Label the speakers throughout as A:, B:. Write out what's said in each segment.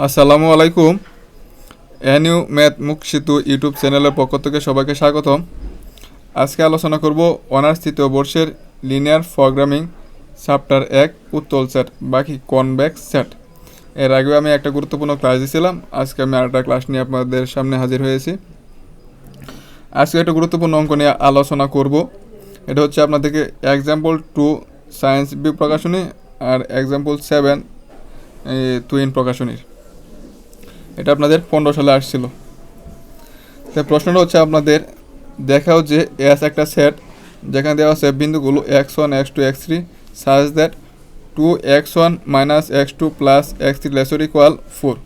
A: আসসালামু আলাইকুম। NU math মুখ সেতু ইউটিউব চ্যানেলের পক্ষ থেকে সবাইকে স্বাগতম। আজকে আলোচনা করব অনার্স তৃতীয় বর্ষের লিনিয়ার প্রোগ্রামিং চ্যাপ্টার এক, উত্তল সেট, বাকি কনভেক্স সেট। এর আগেও আমি একটা গুরুত্বপূর্ণ ক্লাস দিয়েছিলাম। আজকে আমি আরেকটা ক্লাস নিয়ে আপনাদের সামনে হাজির হয়েছি। আজকে একটা গুরুত্বপূর্ণ অঙ্ক নিয়ে আলোচনা করব। এটা হচ্ছে আপনাদেরকে এক্সাম্পল টু সায়েন্স বি প্রকাশনী আর এক্সাম্পল সেভেন তুইন প্রকাশনীর। এটা আপনাদের পনেরো সালে আসছিল। তো প্রশ্নটা হচ্ছে আপনাদের, দেখাও যে এস একটা সেট, যেখানে দেওয়া আছে বিন্দুগুলো X one, X two, X three such that two X one minus X two plus X three lesser equal four.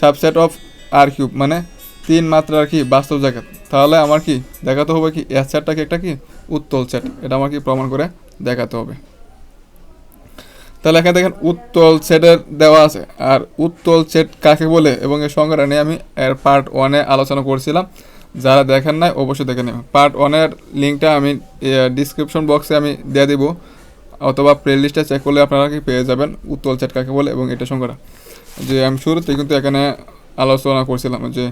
A: Subset of R cube মানে তিন মাত্রার কি বাস্তব জায়গা। তাহলে আমার কি দেখাতে হবে কি এস সেটটাকে একটা কি উত্তল সেট? এটা আমার কি প্রমাণ করে দেখাতে হবে। তাহলে এখানে দেখেন উত্তল সেটের দেওয়া আছে। আর উত্তল সেট কাকে বলে? এবং এর সংজ্ঞাটা নিয়ে আমি এর পার্ট ওয়ানে আলোচনা করছিলাম। যারা দেখেন নাই, অবশ্যই দেখে নেবেন পার্ট ওয়ানের লিঙ্কটা আমি ডিসক্রিপশন বক্সে আমি দিয়ে দিব। অথবা প্লে লিস্টে চেক করলে আপনারা কি পেয়ে যাবেন উত্তল সেট কাকে বলে এবং এটা সংখ্যাটা যে আমি শুরুতে কিন্তু এখানে আলোচনা করছিলাম যে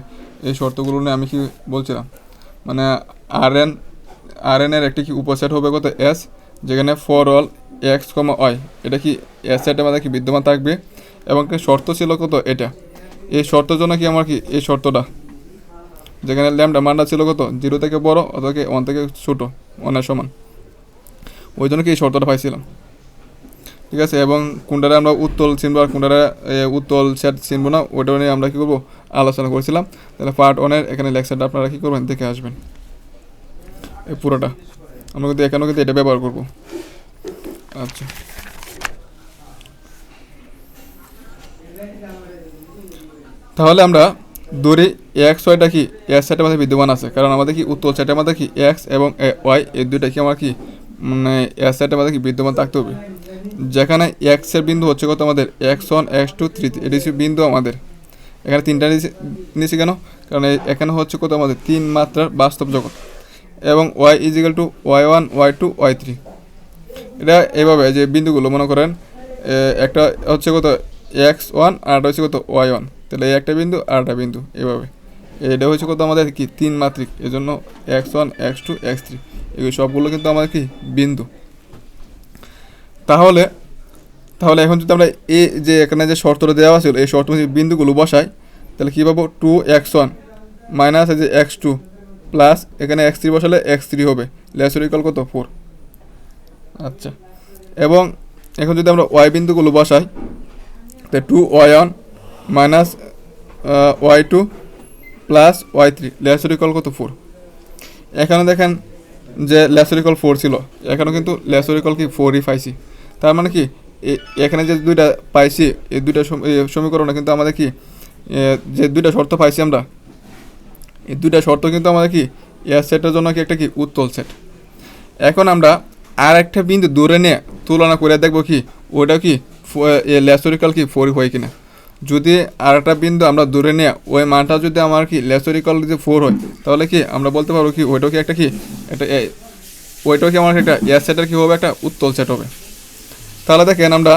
A: এই শর্তগুলো নিয়ে আমি কি বলছিলাম? মানে আর এন আর এন এর একটি কি উপসেট হবে কত? এস যেখানে for all X comma Y, এটা কি সেটের মধ্যে কি বিদ্যমান থাকবে? এবং কি শর্ত ছিল কত এটা? এই শর্তের জন্য কি আমার কি এই শর্তটা? যেখানে ল্যামডা মানটা ছিল কত? জিরো থেকে বড় অথবা কি ওয়ান থেকে ছোটো ওয়ানের সমান। ওই জন্য কি এই শর্তটা পাইছিলাম। ঠিক আছে, এবং কোনটারে আমরা উত্তল চিনবো আর কোনটারে উত্তল সেট চিনবো না ওটা নিয়ে আমরা কী করব? আলোচনা করেছিলাম। তাহলে পার্ট ওয়ানের এখানে লেকচারটা আপনারা কী করবেন? দেখে আসবেন। এই পুরোটা। আমরা কিন্তু এখানেও কিন্তু এটা ব্যবহার করব। আচ্ছা। তাহলে আমরা দূরে এক্স ওয়াইটা কি? এক্স সেটের মধ্যে বিদ্যমান আছে। কারণ আমাদের কি উত্তল সেটের মধ্যে কি এক্স এবং ওয়াই, এই দুইটা কি আমার কি মানে এক্স সেটের মধ্যে কি বিদ্যমান থাকতে হবে? যেখানে এক্সের বিন্দু হচ্ছে কত আমাদের? X one, x two, three হচ্ছে বিন্দু আমাদের। এখানে তিনটা নিচে কেন? কারণ এখানে হচ্ছে কত আমাদের? তিন মাত্রার বাস্তব জগৎ। এবং y equal to y one, y two, y three. এটা এইভাবে যে বিন্দুগুলো, মনে করেন একটা হচ্ছে কত, এক্স ওয়ান আর একটা হচ্ছে কত, ওয়াই ওয়ান। তাহলে এই একটা বিন্দু আর একটা বিন্দু, এইভাবে। এটা হচ্ছে কত আমাদের কি, তিন মাত্রিক এই জন্য x one, x two, x three. এগুলো সবগুলো কিন্তু আমাদের কি, বিন্দু। তাহলে তাহলে এখন যদি আমরা এই যে এখানে যে শর্তটা দেওয়া আছে এই শর্ত বিন্দুগুলো বসাই, তাহলে কী পাবো? টু এক্স ওয়ান মাইনাস যে এক্স টু প্লাস এখানে এক্স থ্রি বসালে এক্স থ্রি হবে। লেসর ইকাল কত? ফোর। আচ্ছা। এবং এখন যদি আমরা ওয়াই বিন্দুগুলো বসাই, তো two y one minus y two plus y three lesser equal কত? ফোর এখানে দেখেন যে লেসরিকল ফোর ছিল। এখানেও কিন্তু লেসরিকল কি? ফোরই পাইছি। তার মানে কি? এখানে যে দুইটা পাইছি, এই দুইটা সম- সমীকরণে কিন্তু আমাদের কি? যে দুইটা শর্ত পাইছি আমরা, এই দুইটা শর্ত কিন্তু আমাদের কি? এয়ার সেটের জন্য কি একটা কি? উত্তল সেট এখন আমরা আর একটা বিন্দু দূরে নিয়ে তুলনা করে দেখব কি, ওটা কি লেসরিক্যাল কি ফোর হয় কিনা। যদি আর একটা বিন্দু আমরা দূরে নিয়ে ওই মানটা যদি আমার কি লেসরিক্যাল যদি ফোর হয়, তাহলে কি আমরা বলতে পারব কি ওইটাও কি একটা কি একটা ওইটাও কি আমার একটা এয়ার সেটের কি হবে একটা উত্তল সেট হবে। তাহলে দেখেন আমরা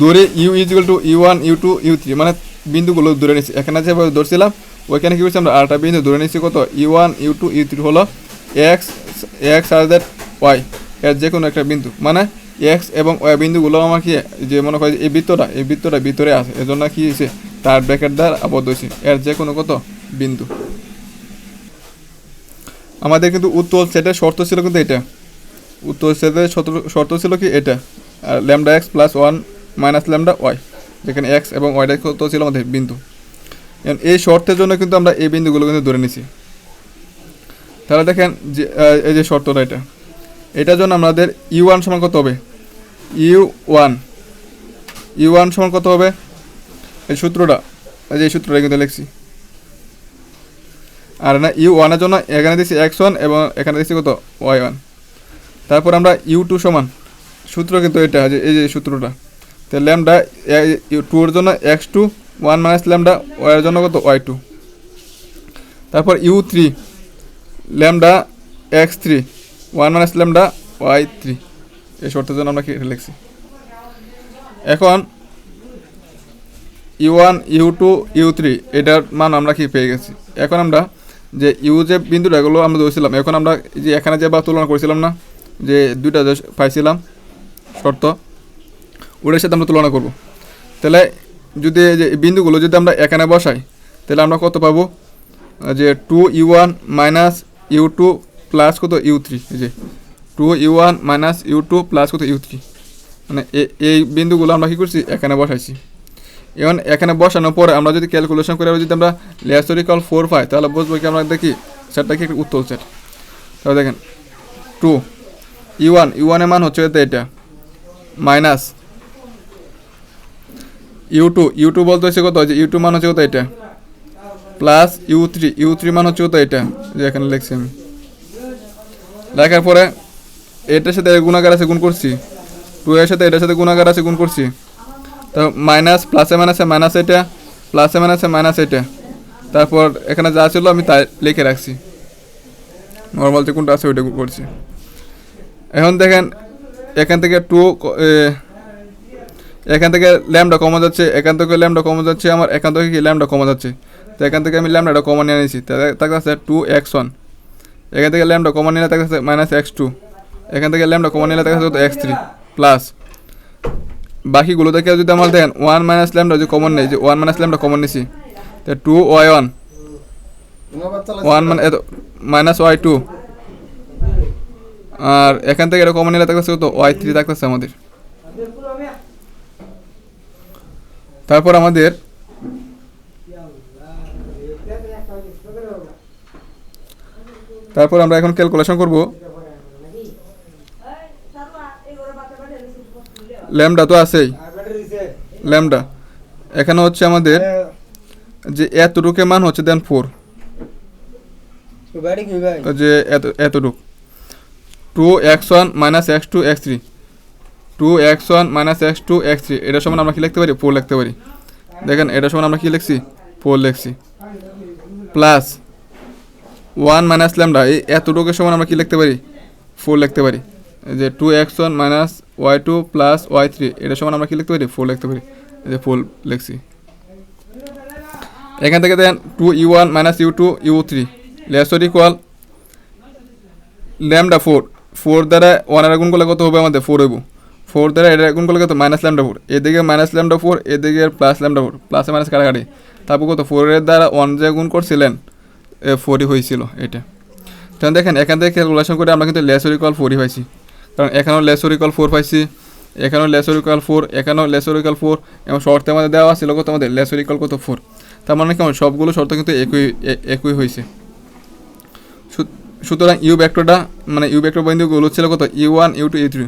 A: দূরে u equal to u one u two u three মানে বিন্দুগুলো দূরে নিচ্ছি এখানে যেভাবে ধরছিলাম, ওইখানে কি করছি আমরা আরেকটা বিন্দু দূরে নিচ্ছি কত? U one u two u three হলো এক্স এক্স আর দ্যাট ওয়াই এর যে কোনো একটা বিন্দু। মানে এক্স এবং ওয়াই বিন্দুগুলো আমাকে যে মনে করে এই বৃত্তটা এই বৃত্তটা ভিতরে আছে, এজন্য কি হয়েছে? তার ব্র্যাকেট দ্বারা আবদ্ধ হয়েছে। এর যে কোনো কত? বিন্দু। আমাদের কিন্তু উত্তর সেটের শর্ত ছিল কিন্তু এটা। উত্তর সেটের শর্ত ছিল কি এটা? আর lambda x plus one minus lambda y, যেখানে এক্স এবং ওয়াইটা কত ছিল আমাদের? বিন্দু। এই শর্তের জন্য কিন্তু আমরা এই বিন্দুগুলো কিন্তু ধরে নিছি। তাহলে দেখেন যে এই যে শর্তটা এটা। এটার জন্য আমাদের ইউ ওয়ান সমান কত হবে? ইউ ওয়ান ইউ ওয়ান সমান কত হবে? এই সূত্রটা, এই যে এই সূত্রটা কিন্তু লিখছি। আর না ইউ ওয়ানের জন্য এখানে দিচ্ছি এক্স ওয়ান এবং এখানে দিচ্ছি কত? ওয়াই ওয়ান তারপর আমরা ইউ টু সমান, সূত্র কিন্তু এটা, যে, এই যে সূত্রটা। তো ল্যামডা টু এর জন্য x two one minus lambda y জন্য কত? ওয়াই টু তারপর u three lambda x three, one minus lambda y three. এই শর্তের জন্য আমরা কি লিখছি? এখন u one, u two, u three, এটার মান আমরা কি পেয়ে গেছি? এখন আমরা যে ইউ যে বিন্দুটা, এগুলো আমরা ধরেছিলাম। এখন আমরা যে এখানে যে বা তুলনা করেছিলাম না, যে দুইটা যে পাইছিলাম, শর্ত, ওটার সাথে আমরা তুলনা করব। তাহলে যদি যে বিন্দুগুলো যদি আমরা এখানে বসাই, তাহলে আমরা কত পাবো? যে two u one minus u two plus কত ইউ থ্রি, এই যে two u one minus u two plus কত ইউ থ্রি। মানে এই বিন্দুগুলো আমরা কী করছি? এখানে বসাইছি। এখন এখানে বসানোর পরে আমরা যদি ক্যালকুলেশন করে যদি আমরা লেসরিক্যাল ফোর পাই, তাহলে বুঝব কি আমরা দেখি সেটটা কি একটা উত্তর সেট তাহলে দেখেন টু ইউ ওয়ান, ইউ ওয়ানের মান হচ্ছে এটা minus u two u two বলতে হচ্ছে কত? যে ইউ টু মান হচ্ছে কত এটা? Plus u three u three মান হচ্ছে কত এটা, যে এখানে লিখছি আমি। লেখার পরে এটার সাথে গুণাগার আছে, গুণ করছি। টু এর সাথে এটার সাথে গুণাগার আছে, গুণ করছি। তো মাইনাস প্লাসে মাইনাসে মাইনাস এটা প্লাসে মাইনাসে মাইনাস এটা। তারপর এখানে যা ছিল আমি তাই লিখে রাখছি। নর্মাল যে কোনটা আছে ওইটা করছি। এখন দেখেন, এখান থেকে টু এখান থেকে ল্যামডা কমা যাচ্ছে, এখান থেকে ল্যামডা কমা যাচ্ছে, আমার এখান থেকে কি ল্যামডা কমা যাচ্ছে? তো এখান থেকে আমি ল্যামডাটা কমা নিয়ে নিয়েছি। তার কাছে টু এক্স ওয়ান এখান থেকে ল্যামডা কমা নিলে তার কাছে মাইনাস এক্স টু এখান থেকে ল্যামডা কমা নিলে তার কাছে এক্স থ্রি প্লাস বাকিগুলো থেকে যদি আমার দেখেন ওয়ান মাইনাস ল্যামডা যদি কমন নেই, যে ওয়ান মাইনাস ল্যামডা কমন নিছি, তো টু ওয়াই ওয়ান ওয়ান মানে মাইনাস ওয়াই টু আর এখান থেকে এটা কমন নিলে থাকতেছে কত? ওয়াই থ্রি থাকতেছে আমাদের। তারপর আমাদের তারপর আমরা এখন ক্যালকুলেশন করব। ল্যামডা তো আছেই। ল্যামডা এখানে হচ্ছে আমাদের যে এতটুকু মান হচ্ছে দেন ফোর যে এত এতটুক। Two x one minus x two x three two x one minus x two x three এটার সমান আমরা কি লিখতে পারি? ফোর লিখতে পারি। দেখেন এটার সমান আমরা কি লিখছি? ফোর লিখছি। প্লাস ওয়ান মাইনাস ল্যামডা, এই এতটুকুর সমান আমরা কি লিখতে পারি? ফোর লিখতে পারি। যে two x one minus y two plus y three এটার সমান আমরা কি লিখতে পারি? ফোর লিখতে পারি। যে ফোর লিখছি। এখান থেকে then two u one minus u two u three lesser equal lambda four four দ্বারা ওয়ানের গুণ করলে কত হবে আমাদের? ফোর হইব। ফোর দ্বারা এটা গুণ করলে কত? মাইনাস ল্যামডা ফোর এদিকে মাইনাস ল্যামডা ফোর এদিকে প্লাস ল্যামডা ফোর প্লাসে মাইনাস কাটাকাটি। তারপর কত? ফোরের দ্বারা ওয়ান যে গুণ করছিলেন ফোরই হয়েছিল এটা। তখন দেখেন, এখান থেকে ক্যালকুলেশন করে আমরা কিন্তু লেসর ইকুয়াল ফোরই পাইছি। কারণ এখানেও লেসর ইকুয়াল ফোর পাইছি, এখানেও লেসর ইকুয়াল ফোর এখানেও লেসর ইকুয়াল ফোর এবং শর্তে আমাদের দেওয়া ছিল কত আমাদের? লেসর ইকুয়াল কত? ফোর তার মানে কেমন? সবগুলো শর্ত কিন্তু একই একই হয়েছে। সুতরাং ইউ ভেক্টরটা মানে ইউ ভেক্টর বিন্দুগুলো ছিল কত? U one u two u three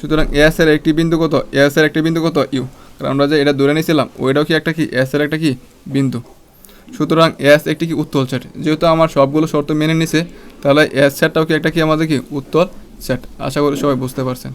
A: সুতরাং এস এর একটি বিন্দু কত? এস এর একটি বিন্দু কত? ইউ কারণ আমরা যে এটা ধরে নিয়েছিলাম, ওইটাও কি একটা কি? এস এর একটা কি? বিন্দু। সুতরাং এস একটি কি উত্তল সেট যেহেতু আমার সবগুলো শর্ত মেনে নিছে, তাহলে এস সেটটাও কি একটা কি আমাদের কি? উত্তল সেট আশা করি সবাই বুঝতে পারছেন।